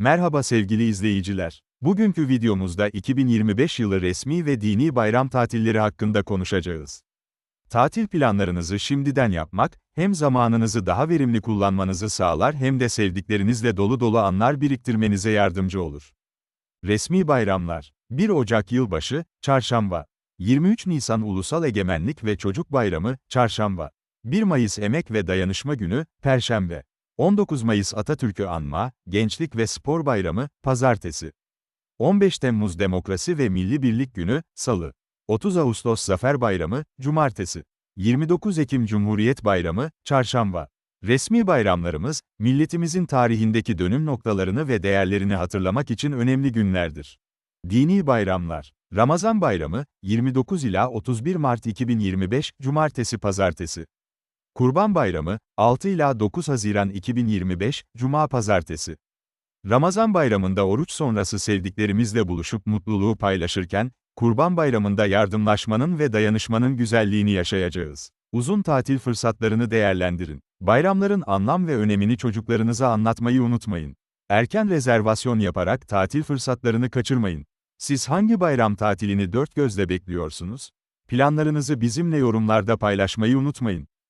Merhaba sevgili izleyiciler. Bugünkü videomuzda 2025 yılı resmi ve dini bayram tatilleri hakkında konuşacağız. Tatil planlarınızı şimdiden yapmak, hem zamanınızı daha verimli kullanmanızı sağlar hem de sevdiklerinizle dolu dolu anlar biriktirmenize yardımcı olur. Resmi bayramlar 1 Ocak Yılbaşı, Çarşamba 23 Nisan Ulusal Egemenlik ve Çocuk Bayramı, Çarşamba 1 Mayıs Emek ve Dayanışma Günü, Perşembe 19 Mayıs Atatürk'ü anma, Gençlik ve Spor Bayramı, Pazartesi. 15 Temmuz Demokrasi ve Milli Birlik Günü, Salı. 30 Ağustos Zafer Bayramı, Cumartesi. 29 Ekim Cumhuriyet Bayramı, Çarşamba. Resmi bayramlarımız, milletimizin tarihindeki dönüm noktalarını ve değerlerini hatırlamak için önemli günlerdir. Dini bayramlar. Ramazan Bayramı, 29 ila 31 Mart 2025, Cumartesi Pazartesi. Kurban Bayramı, 6 ila 9 Haziran 2025, Cuma Pazartesi. Ramazan Bayramı'nda oruç sonrası sevdiklerimizle buluşup mutluluğu paylaşırken, Kurban Bayramı'nda yardımlaşmanın ve dayanışmanın güzelliğini yaşayacağız. Uzun tatil fırsatlarını değerlendirin. Bayramların anlam ve önemini çocuklarınıza anlatmayı unutmayın. Erken rezervasyon yaparak tatil fırsatlarını kaçırmayın. Siz hangi bayram tatilini dört gözle bekliyorsunuz? Planlarınızı bizimle yorumlarda paylaşmayı unutmayın.